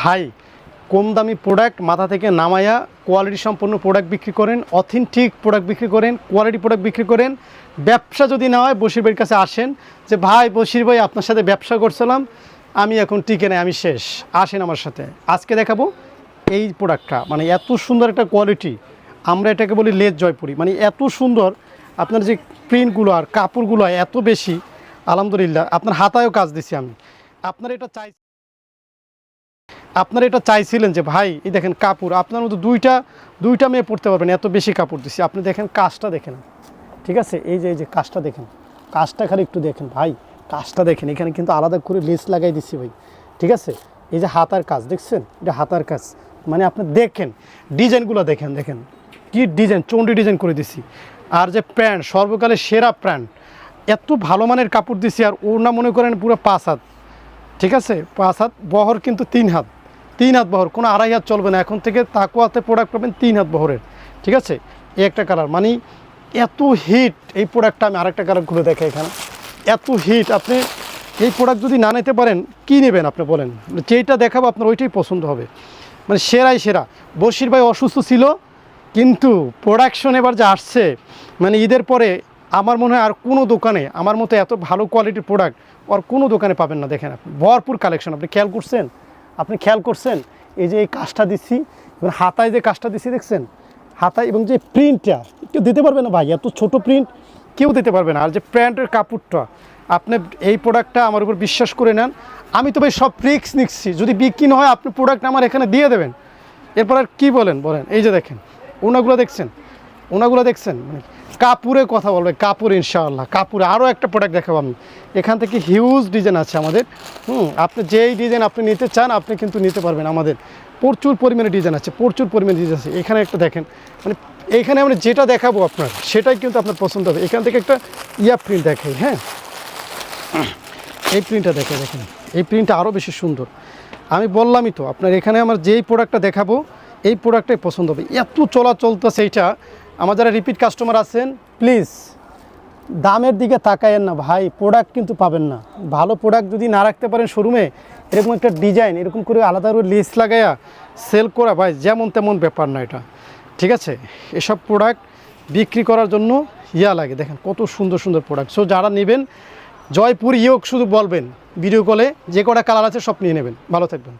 ভাই, কম দামি প্রোডাক্ট মাথা থেকে নামায়া কোয়ালিটি সম্পন্ন প্রোডাক্ট বিক্রি করেন অথেন্টিক প্রোডাক্ট বিক্রি করেন কোয়ালিটি প্রোডাক্ট বিক্রি করেন। ব্যবসা যদি না হয়, বশির ভাইয়ের কাছে আসেন যে, ভাই, বশির ভাই, আপনার সাথে ব্যবসা করছিলাম, আমি এখন টিকে নেই, আমি শেষ, আসেন আমার সাথে। আজকে দেখাবো এই প্রোডাক্টটা মানে এত সুন্দর একটা কোয়ালিটি আমরা এটাকে বলি লেজ জয়পুরি। মানে এত সুন্দর, আপনার যে প্রিন্টগুলো আর কাপড়গুলো এত বেশি, আলহামদুলিল্লাহ, আপনার হাতায়ও কাজ দিছি আমি। আপনার এটা চাই আপনারা এটা চাইছিলেন যে, ভাই, এই দেখেন কাপড়, আপনার মতো দুইটা দুইটা মেয়ে পড়তে পারবেন, এত বেশি কাপড় দিছি। আপনি দেখেন কাজটা দেখেন। ঠিক আছে? এই যে এই যে কাজটা দেখেন, কাজটা খালি একটু দেখেন। ভাই, কাজটা দেখেন, এখানে কিন্তু আলাদা করে লেস লাগাই দিছি ভাই। ঠিক আছে? এই যে হাতার কাজ, দেখছেন? এটা হাতার কাজ। মানে আপনি দেখেন, ডিজাইনগুলো দেখেন দেখেন। কি ডিজাইন চন্ডি ডিজাইন করে দিছি। আর যে প্যান্ট সর্বকালের সেরা প্যান্ট। এত ভালো মানের কাপড় দিছি আর ওর না মনে করেন পুরো পাঁচ হাত। ঠিক আছে? পাঁচ হাত, বহর কিন্তু তিন হাত। তিন হাত বহর, কোনো আড়াই হাত চলবে না। এখন থেকে তাকুয়াতে প্রোডাক্ট পাবেন তিন হাত বহরের, ঠিক আছে? এই একটা কালার মানে এত হিট এই প্রোডাক্টটা আমি আরেকটা কালার খুলে দেখে এখানে। এত হিট আপনি এই প্রোডাক্ট যদি না নিতে পারেন, কী নেবেন আপনি বলেন? যেইটা দেখাবো আপনার ওইটাই পছন্দ হবে। মানে সেরাই সেরা। বশির ভাই অসুস্থ ছিল, কিন্তু প্রোডাকশন এবার যে আসছে মানে ঈদের পরে আমার মনে হয় আর কোনো দোকানে, আমার মতো এত ভালো কোয়ালিটির প্রোডাক্ট আর কোনো দোকানে পাবেন না। দেখেন আপনি, ভরপুর কালেকশন আপনি খেয়াল করছেন? আপনি খেয়াল করছেন? এই যে এই কাজটা দিচ্ছি এবং হাতায় যে কাজটা দিচ্ছি দেখছেন? হাতায় এবং যে প্রিন্টটা কেউ দিতে পারবে না ভাই, এত ছোট প্রিন্ট কেউ দিতে পারবে না। আর যে প্যান্টের কাপড়টা, আপনি এই প্রোডাক্টটা আমার উপর বিশ্বাস করে নেন। আমি তো ভাই সব রিক্স নিচ্ছি। যদি বিক্রি না হয়, আপনি প্রোডাক্ট আমার এখানে দিয়ে দেবেন। এরপর আর কী বলেন? বলেন, এই যে দেখেন, ওনাগুলো দেখছেন? ওনাগুলো দেখছেন? মানে কাপুরে কথা বলবে, কাপুর ইনশাআল্লাহ, কাপুরে আরও একটা প্রোডাক্ট দেখাবো আমি। এখান থেকে হিউজ ডিজাইন আছে আমাদের। হুম, আপনি যেই ডিজাইন আপনি নিতে চান, আপনি কিন্তু নিতে পারবেন আমাদের। প্রচুর পরিমাণে ডিজাইন আছে, প্রচুর পরিমাণে ডিজাইন আছে। এখানে একটা দেখেন মানে এইখানে আমরা যেটা দেখাবো আপনার, সেটাই কিন্তু আপনার পছন্দ হবে। এখান থেকে একটা ইয়া প্রিন্ট দেখাই হ্যাঁ? এই প্রিন্টটা দেখে দেখেন, এই প্রিন্টটা আরও বেশি সুন্দর। আমি বললামই তো, আপনার এখানে আমার যেই প্রোডাক্টটা দেখাবো, এই প্রোডাক্টটাই পছন্দ হবে। এত চলাচল তো সেইটা আমার যারা রিপিট কাস্টমার আছেন প্লিজ দামের দিকে তাকায়েন না ভাই প্রোডাক্ট কিন্তু পাবেন না। ভালো প্রোডাক্ট যদি না রাখতে পারেন শোরুমে এরকম একটা ডিজাইন এরকম করে আলাদা করে লিস্ট লাগাইয়া সেল করা ভাই, যেমন তেমন ব্যাপার না এটা। ঠিক আছে? এসব প্রোডাক্ট বিক্রি করার জন্য ইয়া লাগে। দেখেন কত সুন্দর সুন্দর প্রোডাক্ট সো যারা নেবেন, জয়পুর ইয়োগ শুধু বলবেন ভিডিও কলে যে কটা কালার আছে সব নিয়ে নেবেন। ভালো থাকবেন।